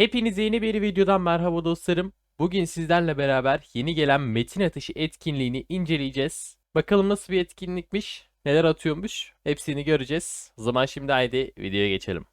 Hepinize yeni bir videodan merhaba dostlarım. Bugün sizlerle beraber yeni gelen metin atışı etkinliğini inceleyeceğiz. Bakalım nasıl bir etkinlikmiş, neler atıyormuş hepsini göreceğiz. O zaman şimdi haydi videoya geçelim.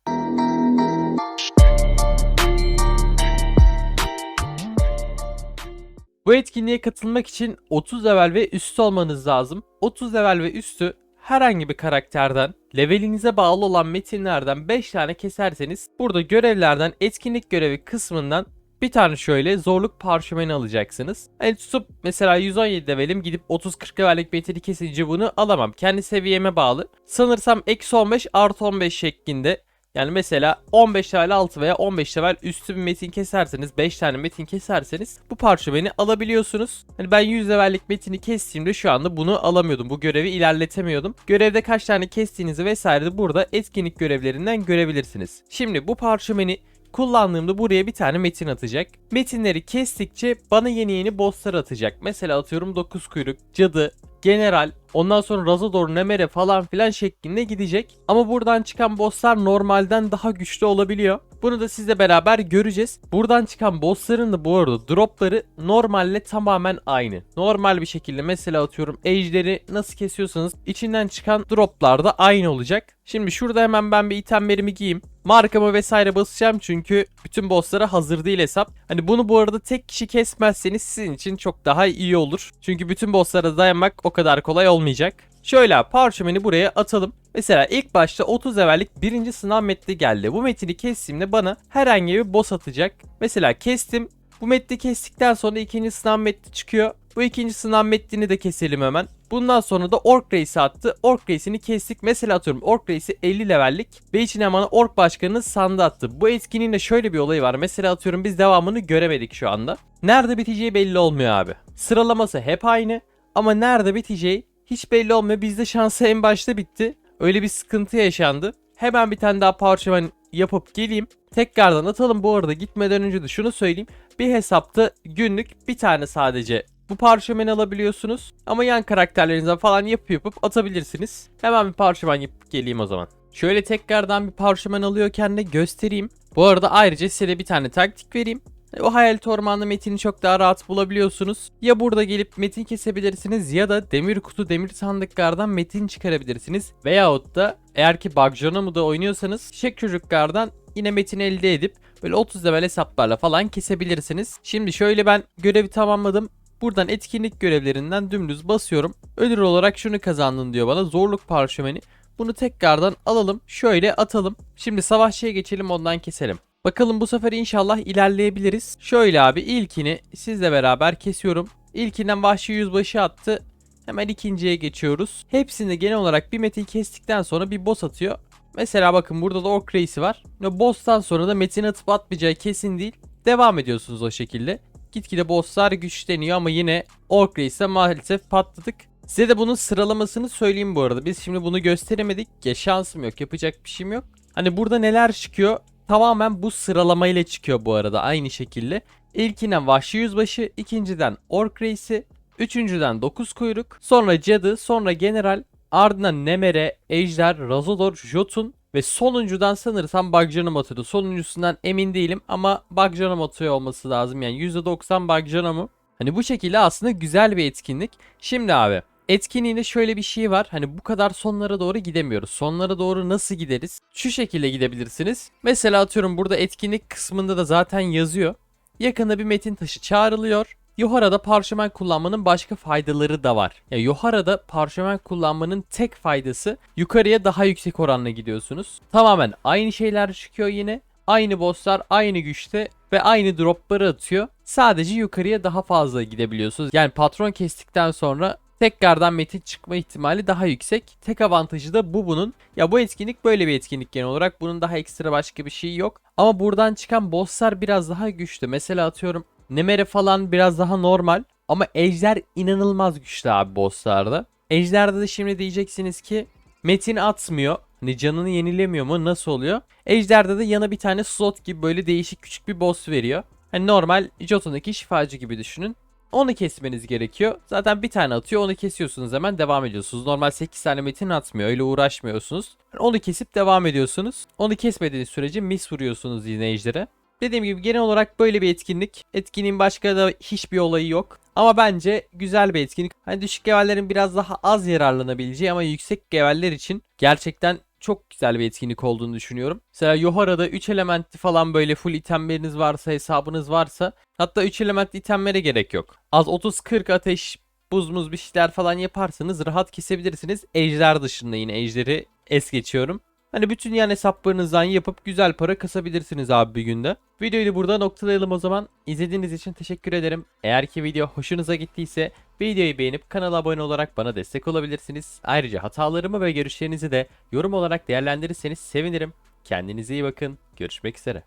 Bu etkinliğe katılmak için 30 level ve üstü olmanız lazım. 30 level ve üstü herhangi bir karakterden levelinize bağlı olan metinlerden 5 tane keserseniz burada görevlerden etkinlik görevi kısmından bir tane şöyle zorluk parşömeni alacaksınız. Hani tutup mesela 117 levelim gidip 30-40 levellik metini kesince bunu alamam. Kendi seviyeme bağlı. Sanırsam eksi 15 artı 15 şeklinde yani mesela 15 level altı veya 15 level üstü bir metin keserseniz 5 tane metin keserseniz bu parşömeni alabiliyorsunuz. Hani ben 100 levellik metini kestiğimde şu anda bunu alamıyordum. Bu görevi ilerletemiyordum. Görevde kaç tane kestiğinizi vesaire de burada etkinlik görevlerinden görebilirsiniz. Şimdi bu parşömeni kullandığımda buraya bir tane metin atacak. Metinleri kestikçe bana yeni yeni bosslar atacak. Mesela atıyorum 9 kuyruk, cadı, general, ondan sonra Razador, Nemere falan filan şeklinde gidecek. Ama buradan çıkan bosslar normalden daha güçlü olabiliyor. Bunu da sizle beraber göreceğiz. Buradan çıkan bossların da bu arada dropları normalle tamamen aynı. Normal bir şekilde mesela atıyorum ejderi nasıl kesiyorsanız içinden çıkan droplar da aynı olacak. Şimdi şurada hemen ben bir itemlerimi giyeyim. Markamı vesaire basacağım çünkü bütün bosslara hazır değil hesap. Hani bunu bu arada tek kişi kesmezseniz sizin için çok daha iyi olur. Çünkü bütün bosslara dayanmak o kadar kolay olmayacak. Şöyle parşömeni buraya atalım. Mesela ilk başta 30 levellik birinci sınav metni geldi. Bu metini kestiğimde bana herhangi bir boss atacak. Mesela kestim. Bu metni kestikten sonra ikinci sınav metni çıkıyor. Bu ikinci sınav metnini de keselim hemen. Bundan sonra da Orc Reis'i attı. Orc Reis'ini kestik. Mesela atıyorum Orc Reis'i 50 levellik ve içine bana Orc Başkanı'nın sandı attı. Bu etkinliğin de şöyle bir olayı var. Mesela atıyorum biz devamını göremedik şu anda. Nerede biteceği belli olmuyor abi. Sıralaması hep aynı ama nerede biteceği hiç belli olmuyor. Bizde şansı en başta bitti. Öyle bir sıkıntı yaşandı. Hemen bir tane daha parşömen yapıp geleyim. Tekrardan atalım bu arada gitmeden önce de şunu söyleyeyim. Bir hesapta günlük bir tane sadece bu parşömeni alabiliyorsunuz. Ama yan karakterlerinizden falan yapıp yapıp atabilirsiniz. Hemen bir parşömen yapıp geleyim o zaman. Şöyle tekrardan bir parşömen alıyorken de göstereyim. Bu arada ayrıca size de bir tane taktik vereyim. O hayalet ormanlı metini çok daha rahat bulabiliyorsunuz. Ya burada gelip metin kesebilirsiniz ya da demir kutu demir sandıklardan metin çıkarabilirsiniz. Veyahut da eğer ki Bugjonamu da oynuyorsanız şek çocuklardan yine metin elde edip böyle 30 level hesaplarla falan kesebilirsiniz. Şimdi şöyle ben görevi tamamladım. Buradan etkinlik görevlerinden dümdüz basıyorum. Ödül olarak şunu kazandın diyor bana. Zorluk parşömeni. Bunu tekrardan alalım. Şöyle atalım. Şimdi savaşçıya geçelim ondan keselim. Bakalım bu sefer inşallah ilerleyebiliriz. Şöyle abi ilkini sizle beraber kesiyorum. İlkinden vahşi yüzbaşı attı. Hemen ikinciye geçiyoruz. Hepsinde genel olarak bir metin kestikten sonra bir boss atıyor. Mesela bakın burada da Orc Reis'i var. Boss'tan sonra da metin atıp atmayacağı kesin değil. Devam ediyorsunuz o şekilde. Gitgide bosslar güçleniyor ama yine Orc Reis'e maalesef patladık. Size de bunun sıralamasını söyleyeyim bu arada. Biz şimdi bunu gösteremedik. Ya şansım yok. Yapacak bir şeyim yok. Hani burada neler çıkıyor? Tamamen bu sıralamayla çıkıyor bu arada aynı şekilde. İlkinden Vahşi Yüzbaşı, ikinciden Orc Reis'i, üçüncüden Dokuz Kuyruk, sonra Cadı, sonra General, ardından Nemere, Ejder, Razodor, Jotun ve sonuncudan sanırsam Bugjanum atıyordu. Sonuncusundan emin değilim ama Bugjanum atıyor olması lazım. Yani %90 Bugjanum'u. Hani bu şekilde aslında güzel bir etkinlik. Şimdi abi etkinliğinde şöyle bir şey var. Hani bu kadar sonlara doğru gidemiyoruz. Sonlara doğru nasıl gideriz? Şu şekilde gidebilirsiniz. Mesela atıyorum burada etkinlik kısmında da zaten yazıyor. Yakında bir metin taşı çağrılıyor. Yohara'da parşömen kullanmanın başka faydaları da var. Ya Yohara'da parşömen kullanmanın tek faydası yukarıya daha yüksek oranla gidiyorsunuz. Tamamen aynı şeyler çıkıyor yine. Aynı bosslar aynı güçte ve aynı dropları atıyor. Sadece yukarıya daha fazla gidebiliyorsunuz. Yani patron kestikten sonra tekrardan metin çıkma ihtimali daha yüksek. Tek avantajı da bu bunun. Ya bu etkinlik böyle bir etkinlik genel olarak. Bunun daha ekstra başka bir şey yok. Ama buradan çıkan bosslar biraz daha güçlü. Mesela atıyorum Nemere falan biraz daha normal. Ama Ejder inanılmaz güçlü abi bosslarda. Ejder'de de şimdi diyeceksiniz ki Metin atmıyor. Hani canını yenilemiyor mu? Nasıl oluyor? Ejder'de de yana bir tane slot gibi böyle değişik küçük bir boss veriyor. Hani normal Jotun'daki şifacı gibi düşünün. Onu kesmeniz gerekiyor. Zaten bir tane atıyor onu kesiyorsunuz hemen devam ediyorsunuz. Normal 8 tane metin atmıyor öyle uğraşmıyorsunuz. Onu kesip devam ediyorsunuz. Onu kesmediğiniz sürece mis vuruyorsunuz yine. Dediğim gibi genel olarak böyle bir etkinlik. Etkinliğin başka da hiçbir olayı yok. Ama bence güzel bir etkinlik. Hani düşük levellerin biraz daha az yararlanabileceği ama yüksek leveller için gerçekten çok güzel bir etkinlik olduğunu düşünüyorum. Mesela Yohara'da 3 elementli falan böyle full itemleriniz varsa, hesabınız varsa hatta 3 elementli itemlere gerek yok. Az 30-40 ateş, buz muz bir şeyler falan yaparsanız rahat kesebilirsiniz. Ejder dışında yine ejderi es geçiyorum. Hani bütün yan hesaplarınızdan yapıp güzel para kasabilirsiniz abi bir günde. Videoyu da burada noktalayalım o zaman. İzlediğiniz için teşekkür ederim. Eğer ki video hoşunuza gittiyse videoyu beğenip kanala abone olarak bana destek olabilirsiniz. Ayrıca hatalarımı ve görüşlerinizi de yorum olarak değerlendirirseniz sevinirim. Kendinize iyi bakın. Görüşmek üzere.